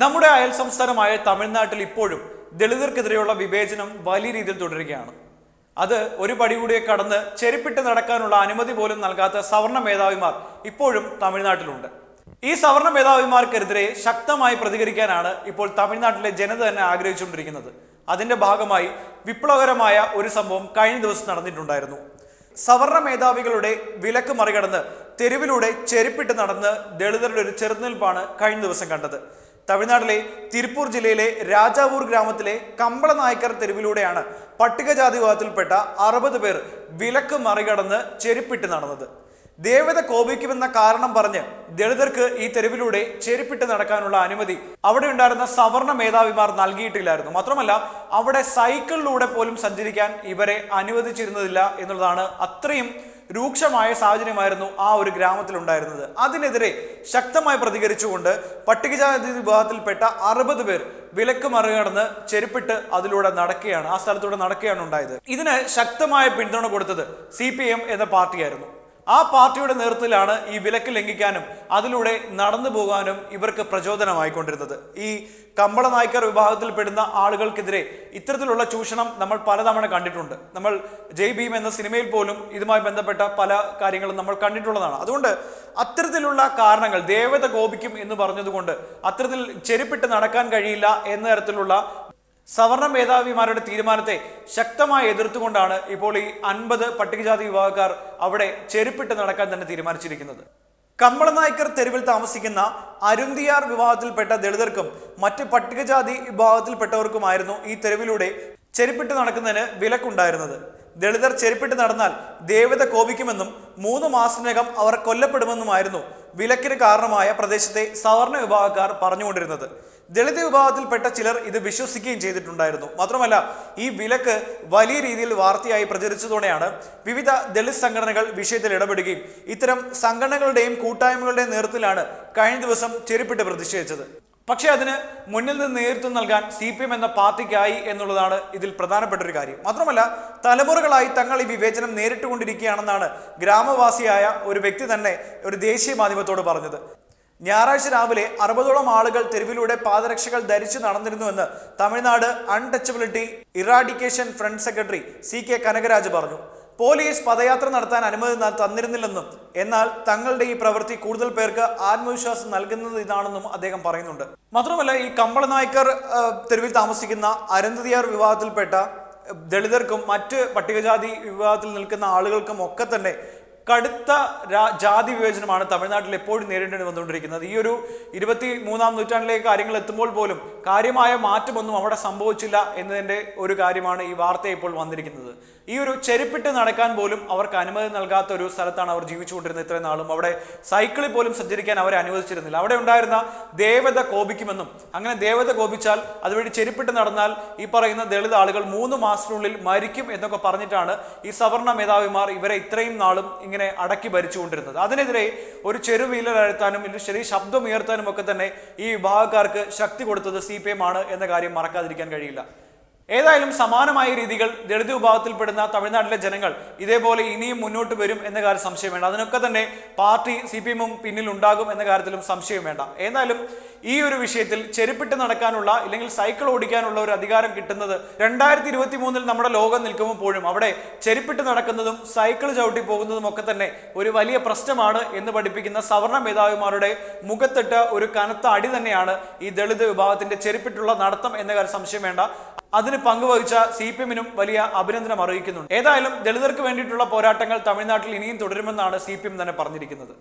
നമ്മുടെ അയൽ സംസ്ഥാനമായ തമിഴ്നാട്ടിൽ ഇപ്പോഴും ദളിതർക്കെതിരെയുള്ള വിവേചനം വലിയ രീതിയിൽ തുടരുകയാണ്. അത് ഒരു പടി കൂടിയെ കടന്ന് ചെരുപ്പിട്ട് നടക്കാനുള്ള അനുമതി പോലും നൽകാത്ത സവർണ മേധാവിമാർ ഇപ്പോഴും തമിഴ്നാട്ടിലുണ്ട്. ഈ സവർണ മേധാവിമാർക്കെതിരെ ശക്തമായി പ്രതികരിക്കാനാണ് ഇപ്പോൾ തമിഴ്നാട്ടിലെ ജനത തന്നെ ആഗ്രഹിച്ചുകൊണ്ടിരിക്കുന്നത്. അതിന്റെ ഭാഗമായി വിപ്ലവകരമായ ഒരു സംഭവം കഴിഞ്ഞ ദിവസം നടന്നിട്ടുണ്ടായിരുന്നു. സവർണ മേധാവികളുടെ വിലക്ക് മറികടന്ന് തെരുവിലൂടെ ചെരുപ്പിട്ട് നടന്ന് ദളിതരുടെ ഒരു ചെറുനിൽപ്പാണ് കഴിഞ്ഞ ദിവസം കണ്ടത്. തമിഴ്നാട്ടിലെ തിരുപ്പൂർ ജില്ലയിലെ രാജാവൂർ ഗ്രാമത്തിലെ കമ്പള നായ്ക്കർ തെരുവിലൂടെയാണ് പട്ടികജാതി വിഭാഗത്തിൽപ്പെട്ട അറുപത് പേർ വിലക്ക് മറികടന്ന് ചെരുപ്പിട്ട് നടന്നത്. ദേവത കോപിക്കുമെന്ന കാരണം പറഞ്ഞ് ദളിതർക്ക് ഈ തെരുവിലൂടെ ചെരുപ്പിട്ട് നടക്കാനുള്ള അനുമതി അവിടെ ഉണ്ടായിരുന്ന സവർണ മേധാവിമാർ നൽകിയിട്ടില്ലായിരുന്നു. മാത്രമല്ല അവിടെ സൈക്കിളിലൂടെ പോലും സഞ്ചരിക്കാൻ ഇവരെ അനുവദിച്ചിരുന്നതില്ല എന്നുള്ളതാണ് അത്രയും രൂക്ഷമായ സാഹചര്യമായിരുന്നു ആ ഒരു ഗ്രാമത്തിൽ ഉണ്ടായിരുന്നത് അതിനെതിരെ ശക്തമായി പ്രതികരിച്ചുകൊണ്ട് പട്ടികജാതി വിഭാഗത്തിൽപ്പെട്ട അറുപത് പേർ വിലക്ക് മറികടന്ന് ചെരുപ്പിട്ട് അതിലൂടെ നടക്കുകയാണ് ആ സ്ഥലത്തൂടെ നടക്കുകയാണ് ഉണ്ടായത്. ഇതിന് ശക്തമായ പിന്തുണ കൊടുത്തത് സി എന്ന പാർട്ടിയായിരുന്നു. ആ പാർട്ടിയുടെ നേതൃത്വത്തിലാണ് ഈ വിലക്ക് ലംഘിക്കാനും അതിലൂടെ നടന്നു പോകാനും ഇവർക്ക് പ്രചോദനമായിക്കൊണ്ടിരുന്നത്. ഈ കമ്പള നായ്ക്കർ വിഭാഗത്തിൽപ്പെടുന്ന ആളുകൾക്കെതിരെ ഇത്തരത്തിലുള്ള ചൂഷണം നമ്മൾ പലതവണ കണ്ടിട്ടുണ്ട്. നമ്മൾ ജയ് ഭീം എന്ന സിനിമയിൽ പോലും ഇതുമായി ബന്ധപ്പെട്ട പല കാര്യങ്ങളും നമ്മൾ കണ്ടിട്ടുള്ളതാണ്. അതുകൊണ്ട് അത്തരത്തിലുള്ള കാരണങ്ങൾ ദേവത കോപിക്കും എന്ന് പറഞ്ഞതുകൊണ്ട് അത്തരത്തിൽ ചെരുപ്പിട്ട് നടക്കാൻ കഴിയില്ല എന്ന തരത്തിലുള്ള സവർണ മേധാവിമാരുടെ തീരുമാനത്തെ ശക്തമായി എതിർത്തുകൊണ്ടാണ് ഇപ്പോൾ ഈ അൻപത് പട്ടികജാതി വിഭാഗക്കാർ അവിടെ ചെരുപ്പിട്ട് നടക്കാൻ തന്നെ തീരുമാനിച്ചിരിക്കുന്നത്. കമ്പളനായ്ക്കർ തെരുവിൽ താമസിക്കുന്ന അരുന്തിയാർ വിഭാഗത്തിൽപ്പെട്ട ദളിതർക്കും മറ്റ് പട്ടികജാതി വിഭാഗത്തിൽപ്പെട്ടവർക്കുമായിരുന്നു ഈ തെരുവിലൂടെ ചെരുപ്പിട്ട് നടക്കുന്നതിന് വിലക്കുണ്ടായിരുന്നത്. ദളിതർ ചെരുപ്പിട്ട് നടന്നാൽ ദേവത കോപിക്കുമെന്നും മൂന്ന് മാസത്തിനകം അവർ കൊല്ലപ്പെടുമെന്നുമായിരുന്നു വിലക്കിന് കാരണമായ പ്രദേശത്തെ സവർണ വിഭാഗക്കാർ പറഞ്ഞുകൊണ്ടിരുന്നത്. ദളിത് വിഭാഗത്തിൽപ്പെട്ട ചിലർ ഇത് വിശ്വസിക്കുകയും ചെയ്തിട്ടുണ്ടായിരുന്നു. മാത്രമല്ല ഈ വിലക്ക് വലിയ രീതിയിൽ വാർത്തയായി പ്രചരിച്ചതോടെയാണ് വിവിധ ദളിത് സംഘടനകൾ വിഷയത്തിൽ ഇടപെടുകയും ഇത്തരം സംഘടനകളുടെയും കൂട്ടായ്മകളുടെയും നേതൃത്വത്തിലാണ് കഴിഞ്ഞ ദിവസം ചെരുപ്പിട്ട് പ്രതിഷേധിച്ചത്. പക്ഷേ അതിന് മുന്നിൽ നിന്ന് നേതൃത്വം നൽകാൻ സി പി എം എന്ന പാർട്ടിക്കായി എന്നുള്ളതാണ് ഇതിൽ പ്രധാനപ്പെട്ട ഒരു കാര്യം. മാത്രമല്ല തലമുറകളായി തങ്ങൾ ഈ വിവേചനം നേരിട്ടുകൊണ്ടിരിക്കുകയാണെന്നാണ് ഗ്രാമവാസിയായ ഒരു വ്യക്തി തന്നെ ഒരു ദേശീയ മാധ്യമത്തോട് പറഞ്ഞത്. ഞായറാഴ്ച രാവിലെ അറുപതോളം ആളുകൾ തെരുവിലൂടെ പാദരക്ഷകൾ ധരിച്ചു നടന്നിരുന്നുവെന്ന് Tamil Nadu untouchability eradication front secretary C K Kanakaraj പറഞ്ഞു. പോലീസ് പദയാത്ര നടത്താൻ അനുമതി തന്നിരുന്നില്ലെന്നും എന്നാൽ തങ്ങളുടെ ഈ പ്രവൃത്തി കൂടുതൽ പേർക്ക് ആത്മവിശ്വാസം നൽകുന്നത് ഇതാണെന്നും അദ്ദേഹം പറയുന്നുണ്ട്. മാത്രമല്ല ഈ കമ്പള നായ്ക്കർ തെരുവിൽ താമസിക്കുന്ന അരന്തതിയാർ വിഭാഗത്തിൽപ്പെട്ട ദളിതർക്കും മറ്റ് പട്ടികജാതി വിഭാഗത്തിൽ നിൽക്കുന്ന ആളുകൾക്കും ഒക്കെ തന്നെ കടുത്ത ജാതി വിവേചനമാണ് തമിഴ്നാട്ടിൽ എപ്പോഴും നേരിടേണ്ടി വന്നുകൊണ്ടിരിക്കുന്നത്. ഈ ഒരു ഇരുപത്തി മൂന്നാം നൂറ്റാണ്ടിലേക്ക് കാര്യങ്ങൾ എത്തുമ്പോൾ പോലും കാര്യമായ മാറ്റമൊന്നും അവിടെ സംഭവിച്ചില്ല എന്നതിന്റെ ഒരു കാര്യമാണ് ഈ വാർത്ത ഇപ്പോൾ വന്നിരിക്കുന്നത്. ഈ ഒരു ചെരുപ്പിട്ട് നടക്കാൻ പോലും അവർക്ക് അനുമതി നൽകാത്ത ഒരു സ്ഥലത്താണ് അവർ ജീവിച്ചുകൊണ്ടിരുന്നത് ഇത്രയും നാളും. അവിടെ സൈക്കിളിൽ പോലും സഞ്ചരിക്കാൻ അവരെ അനുവദിച്ചിരുന്നില്ല. അവിടെ ഉണ്ടായിരുന്ന ദേവത കോപിക്കുമെന്നും അങ്ങനെ ദേവത കോപിച്ചാൽ അതുവഴി ചെരുപ്പിട്ട് നടന്നാൽ ഈ പറയുന്ന ദളിത് ആളുകൾ മൂന്ന് മാസത്തിനുള്ളിൽ മരിക്കും എന്നൊക്കെ പറഞ്ഞിട്ടാണ് ഈ സവർണ മേധാവിമാർ ഇവരെ ഇത്രയും നാളും അടക്കി ഭരിച്ചുകൊണ്ടിരുന്നത്. അതിനെതിരെ ഒരു ചെറുവീലഴത്താനും ഒരു ചെറിയ ശബ്ദം ഉയർത്താനും ഒക്കെ തന്നെ ഈ വിഭാഗക്കാർക്ക് ശക്തി കൊടുത്തത് സി പി എം ആണ് എന്ന കാര്യം മറക്കാതിരിക്കാൻ കഴിയില്ല. ഏതായാലും സമാനമായ രീതികൾ ദളിത് വിഭാഗത്തിൽപ്പെടുന്ന തമിഴ്നാട്ടിലെ ജനങ്ങൾ ഇതേപോലെ ഇനിയും മുന്നോട്ട് വരും എന്ന കാര്യം സംശയം വേണ്ട. അതിനൊക്കെ തന്നെ പാർട്ടി സി പി എമ്മും പിന്നിൽ ഉണ്ടാകും എന്ന കാര്യത്തിലും സംശയം വേണ്ട. ഏതായാലും ഈ ഒരു വിഷയത്തിൽ ചെരുപ്പിട്ട് നടക്കാനുള്ള ഇല്ലെങ്കിൽ സൈക്കിൾ ഓടിക്കാനുള്ള ഒരു അധികാരം കിട്ടുന്നത് രണ്ടായിരത്തി ഇരുപത്തി മൂന്നിൽ നമ്മുടെ ലോകം നിൽക്കുമ്പോഴും അവിടെ ചെരുപ്പിട്ട് നടക്കുന്നതും സൈക്കിൾ ചവിട്ടി പോകുന്നതും ഒക്കെ തന്നെ ഒരു വലിയ പ്രശ്നമാണ് എന്ന് പഠിപ്പിക്കുന്ന സവർണ മേധാവിമാരുടെ മുഖത്തിട്ട് ഒരു കനത്ത അടി തന്നെയാണ് ഈ ദളിത് വിഭാഗത്തിന്റെ ചെരുപ്പിട്ടുള്ള നടത്തം എന്ന കാര്യം സംശയം വേണ്ട. അതിന് പങ്കുവഹിച്ച സി പി എമ്മിനും വലിയ അഭിനന്ദനം അറിയിക്കുന്നുണ്ട്. ഏതായാലും ദളിതർക്ക് വേണ്ടിയിട്ടുള്ള പോരാട്ടങ്ങൾ തമിഴ്നാട്ടിൽ ഇനിയും തുടരുമെന്നാണ് സി തന്നെ പറഞ്ഞിരിക്കുന്നത്.